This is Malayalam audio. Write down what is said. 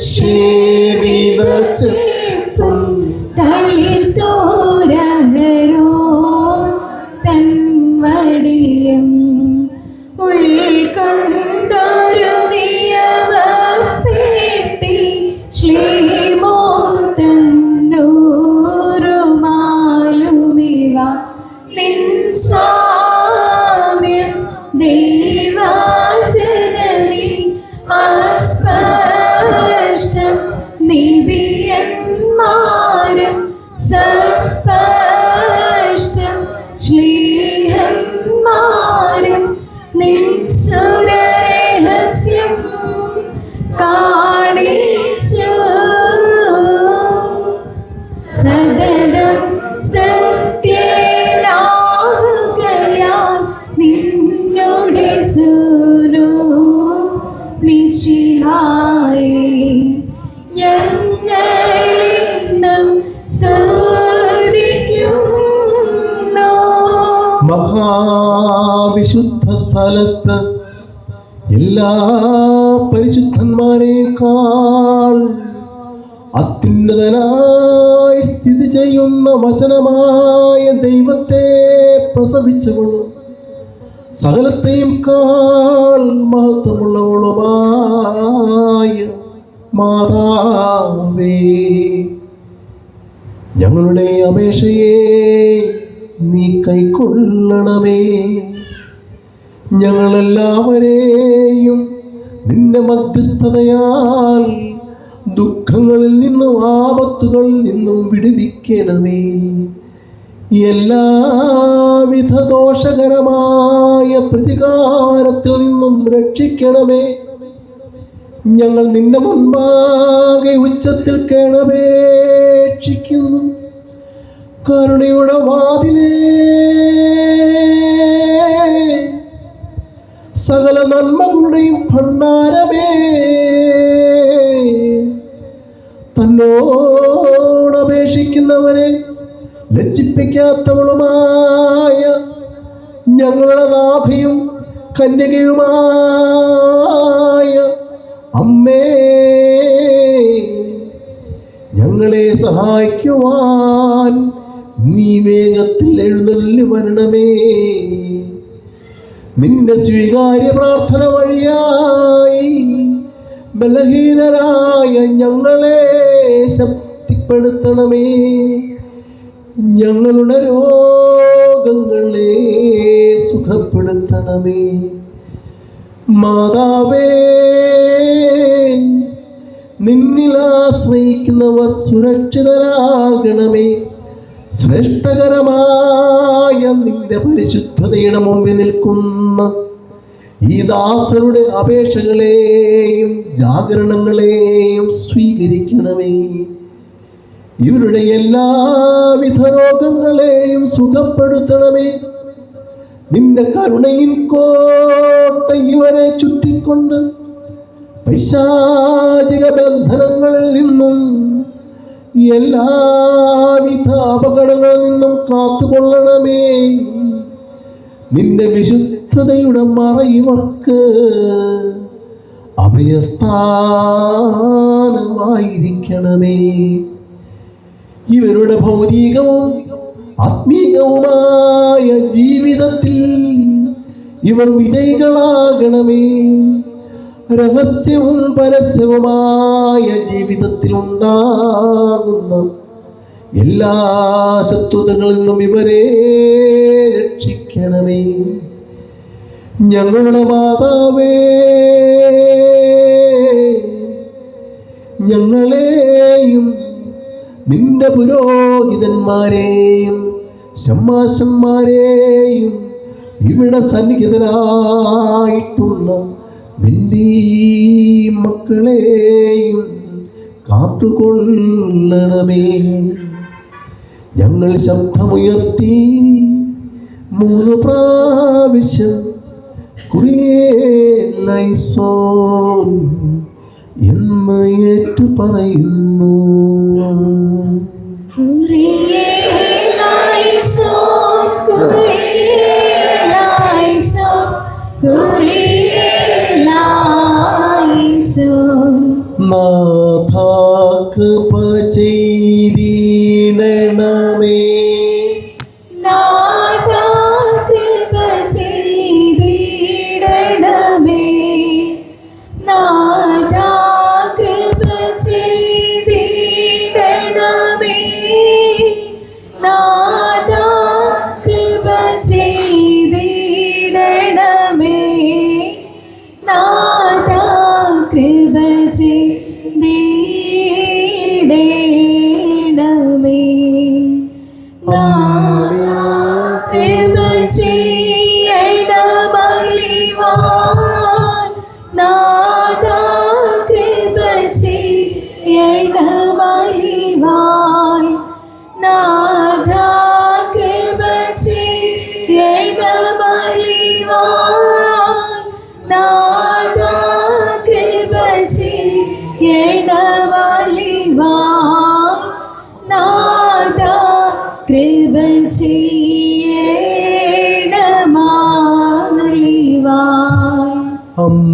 she be the tip മഹാവിശുദ്ധ സ്ഥലത്ത് എല്ലാ പരിശുദ്ധന്മാരെക്കാൾ അത്യുന്നതനായി സ്ഥിതി ചെയ്യുന്ന വചനമായ ദൈവത്തെ പ്രസവിച്ചുകൊണ്ട് സകലത്തെയും കാൾ മഹത്വമുള്ളവളുമായ മാതാവേ ഞങ്ങളുടെ അപേക്ഷയെ നീ കൈക്കൊള്ളണമേ. ഞങ്ങളെല്ലാവരെയും നിന്റെ മധ്യസ്ഥതയാൽ ദുഃഖങ്ങളിൽ നിന്നും ആപത്തുകളിൽ നിന്നും വിടുവിക്കണമേ. എല്ലാവിധ ദോഷകരമായ പ്രതികാരത്തിൽ നിന്നും രക്ഷിക്കണമേ. ഞങ്ങൾ നിന്റെ മുൻപാകെ ഉച്ചത്തിൽ കേണപേക്ഷിക്കുന്നു. കരുണയുടെ വാതിലേ. സകല നന്മകളുടെയും ഭണ്ഡാരമേ. തന്നോടപേക്ഷിക്കുന്നവനെ ലജ്ജിപ്പിക്കാത്തവളുമായ ഞങ്ങളുടെ നാഥയും കന്യകയുമായ അമ്മേ. ഞങ്ങളെ സഹായിക്കുവാൻ വേഗത്തിൽ എഴുന്നള്ളി വരണമേ. നിന്റെ സ്വീകാര്യ പ്രാർത്ഥന വഴിയായി ബലഹീനരായ ഞങ്ങളെ ശക്തിപ്പെടുത്തണമേ. ഞങ്ങളുടെ രോഗങ്ങളെ സുഖപ്പെടുത്തണമേ. മാതാവേ നിന്നിൽ ആശ്രയിക്കുന്നവർ സുരക്ഷിതരാകണമേ. ശ്രേഷ്ഠകരമായ നിന്റെ പരിശുദ്ധതയുടെ മുമ്പിൽ നിൽക്കുന്ന ഈ ദാസരുടെ അപേക്ഷകളെയും ജാഗരണങ്ങളെയും സ്വീകരിക്കണമേ. ഇവരുടെ എല്ലാവിധ രോഗങ്ങളെയും സുഖപ്പെടുത്തണമേ. നിന്റെ കരുണയിൽ കോട്ട ഇവരെ ചുറ്റിക്കൊണ്ട് പൈശാചിക ബന്ധനങ്ങളിൽ നിന്നും നിന്നും കാത്തുകൊള്ളണമേ നിന്റെ വിശുദ്ധതയുടെ മറയിവർക്ക് അഭയസ്ഥാനമായിരിക്കണമേ. ഇവരുടെ ഭൗതികവും ആത്മീയവുമായ ജീവിതത്തിൽ ഇവർ വിജയികളാകണമേ. രഹസ്യവും പരസ്യവുമായ ജീവിതത്തിൽ ഉണ്ടാകുന്ന എല്ലാ ശത്രുതകളിൽ നിന്നും ഇവരെ രക്ഷിക്കണമേ. ഞങ്ങളുടെ മാതാവേ ഞങ്ങളെയും നിന്റെ പുരോഹിതന്മാരെയും ശമ്മാശന്മാരെയും ഇവിടെ സന്നിഹിതരായിട്ടുള്ള നിന്റെ മക്കളെയും കാത്തുകൊള്ളണമേ. ഞങ്ങൾ ശബ്ദമുയർത്തി മൂന്ന് പ്രാവശ്യം കുറിയേലൈസോൻ എന്ന് ഏറ്റു പറയുന്നു. Kurielaiso, saved. um